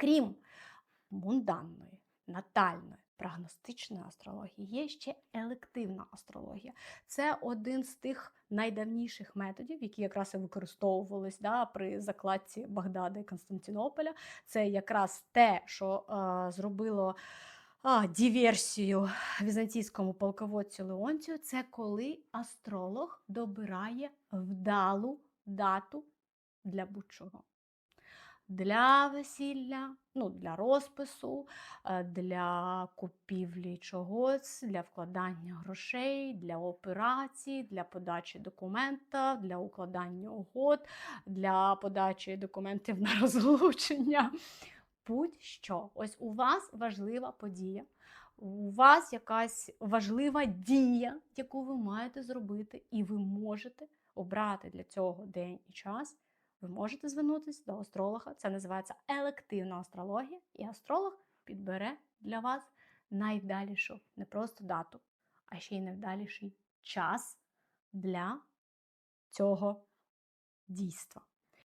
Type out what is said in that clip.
Крім мунданної, натальної, прогностичної астрології, є ще елективна астрологія. Це один з тих найдавніших методів, які якраз і використовувались да, при закладці Багдада і Константинополя. Це якраз те, що е, зробило а, диверсію візантійському полководцю Леонцію, це коли астролог добирає вдалу дату для будь-чого. Для весілля, ну, для розпису, е, для купівлі чогось, для вкладання грошей, для операцій, для подачі документа, для укладання угод, для подачі документів на розлучення. Будь-що. Ось у вас важлива подія, у вас якась важлива дія, яку ви маєте зробити, і ви можете обрати для цього день і час. Ви можете звернутися до астролога. Це називається елективна астрологія, і астролог підбере для вас найдалішу не просто дату, а ще й найвдаліший час для цього дійства.